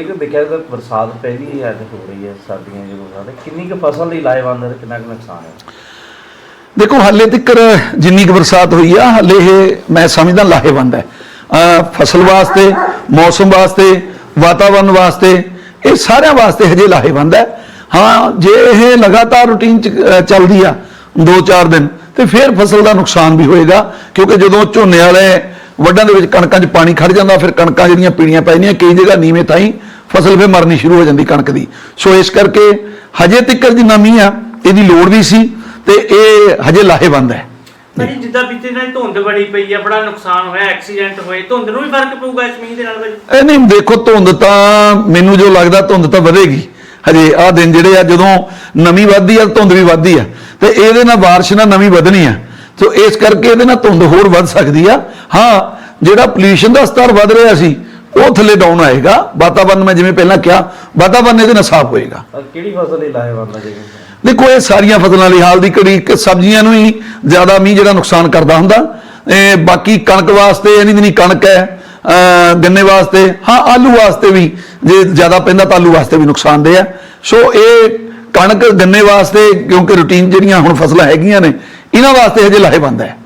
ਇੱਕ ਦੇਖਿਆ ਤਾਂ ਬਰਸਾਤ ਪਹਿਲੀ ਹੀ ਅੱਜ ਹੋ ਰਹੀ ਹੈ ਸਰਦੀਆਂ ਜਦੋਂ ਸਾਡੇ ਕਿੰਨੀ ਕੁ ਫਸਲ ਲਈ ਲਾਹੇਵੰਦ ਹੈ ਤੇ ਕਿੰਨਾ ਕੁ ਨੁਕਸਾਨ ਹੈ? ਦੇਖੋ, ਹਾਲੇ ਤੱਕ ਜਿੰਨੀ ਕੁ ਬਰਸਾਤ ਹੋਈ ਆ, ਹਾਲੇ ਇਹ ਮੈਂ ਸਮਝਦਾ ਲਾਹੇਵੰਦ ਹੈ। ਅਹ ਫਸਲ ਵਾਸਤੇ, ਮੌਸਮ ਵਾਸਤੇ, ਵਾਤਾਵਰਨ ਵਾਸਤੇ, ਇਹ ਸਾਰਿਆਂ ਵਾਸਤੇ ਹਜੇ ਲਾਹੇਵੰਦ ਹੈ। ਹਾਂ, ਜੇ ਇਹ ਲਗਾਤਾਰ ਰੁਟੀਨ ਚ, ਅਹ, ਚੱਲਦੀ ਆ 2-4 ਦਿਨ, ਤੇ ਫਿਰ ਫਸਲ ਦਾ ਨੁਕਸਾਨ ਵੀ ਹੋਏਗਾ, ਕਿਉਂਕਿ ਜਦੋਂ ਝੋਨੇ ਵਾਲੇ ਵੱਡਾਂ ਦੇ ਵਿੱਚ ਕਣਕਾਂ 'ਚ ਪਾਣੀ ਖੜ ਜਾਂਦਾ ਫਿਰ ਕਣਕਾਂ ਜਿਹੜੀਆਂ ਪੀੜੀਆਂ ਪੈ ਜਾਂਦੀਆਂ ਕਈ ਜਗ੍ਹਾ ਨੀਵੇਂ ਥਾਈ ਫਸਲ ਫਿਰ ਮਰਨੀ ਸ਼ੁਰੂ ਹੋ ਜਾਂਦੀ ਕਣਕ ਦੀ। ਸੋ ਇਸ ਕਰਕੇ ਹਜੇ ਤੱਕ ਦੀ ਨਮੀ ਆ ਇਹਦੀ ਲੋੜ ਵੀ ਸੀ ਤੇ ਇਹ ਹਜੇ ਲਾਹੇਵੰਦ ਹੈ। ਜਿੱਦਾਂ ਧੁੰਦ ਬੜੀ ਪਈ ਆ ਬੜਾ ਨੁਕਸਾਨ ਹੋਇਆ ਐਕਸੀਡੈਂਟ ਹੋਏ ਧੁੰਦ ਨੂੰ ਵੀ ਫ਼ਰਕ ਪਊਗਾ ਇਸ ਮੀਂਹ ਦੇ ਨਾਲ ਭਾਜੀ ਇਹ ਨਹੀਂ ਦੇਖੋ ਧੁੰਦ ਤਾਂ ਮੈਨੂੰ ਜੋ ਲੱਗਦਾ ਧੁੰਦ ਤਾਂ ਵਧੇਗੀ। ਹਜੇ ਆਹ ਦਿਨ ਜਿਹੜੇ ਆ ਜਦੋਂ ਨਮੀ ਵੱਧਦੀ ਆ ਧੁੰਦ ਵੀ ਵੱਧਦੀ ਆ। ਤੇ ਇਹਦੇ ਨਾਲ ਬਾਰਿਸ਼ ਨਾਲ ਨਮੀ ਵਧਣੀ ਆ। ਸੋ ਇਸ ਕਰਕੇ ਇਹਦੇ ਨਾਲ ਧੁੰਦ ਹੋਰ ਵੱਧ ਸਕਦੀ ਆ। ਹਾਂ ਜਿਹੜਾ ਪੋਲੂਸ਼ਨ ਦਾ ਸਤਰ ਵੱਧ ਰਿਹਾ ਸੀ ਉਹ ਥੱਲੇ ਡਾਊਨ ਆਏਗਾ। ਵਾਤਾਵਰਨ ਮੈਂ ਜਿਵੇਂ ਪਹਿਲਾਂ ਕਿਹਾ ਵਾਤਾਵਰਨ ਇਹਦੇ ਨਾਲ ਸਾਫ਼ ਹੋਏਗਾ। ਕਿਹੜੀ ਫਸਲ ਲਈ ਲਾਹੇਵੰਦ ਹੈ ਜੀ ਦੇਖੋ ਇਹ ਸਾਰੀਆਂ ਫਸਲਾਂ ਲਈ ਹਾਲ ਦੀ ਘੜੀ ਕਿ ਸਬਜ਼ੀਆਂ ਨੂੰ ਹੀ ਜ਼ਿਆਦਾ ਮੀਂਹ ਜਿਹੜਾ ਨੁਕਸਾਨ ਕਰਦਾ ਹੁੰਦਾ। ਇਹ ਬਾਕੀ ਕਣਕ ਵਾਸਤੇ ਇਹਨੀ ਨਹੀਂ ਕਣਕ ਹੈ ਗੰਨੇ ਵਾਸਤੇ ਹਾਂ ਆਲੂ ਵਾਸਤੇ ਵੀ ਜੇ ਜ਼ਿਆਦਾ ਪੈਂਦਾ ਤਾਂ ਆਲੂ ਵਾਸਤੇ ਵੀ ਨੁਕਸਾਨਦੇ ਆ। ਸੋ ਇਹ ਕਣਕ ਗੰਨੇ ਵਾਸਤੇ ਕਿਉਂਕਿ ਰੂਟੀਨ ਜਿਹੜੀਆਂ ਹੁਣ ਫਸਲਾਂ ਹੈਗੀਆਂ ਨੇ ਇਹਨਾਂ ਵਾਸਤੇ ਹਜੇ ਲਾਹੇਵੰਦ ਹੈ।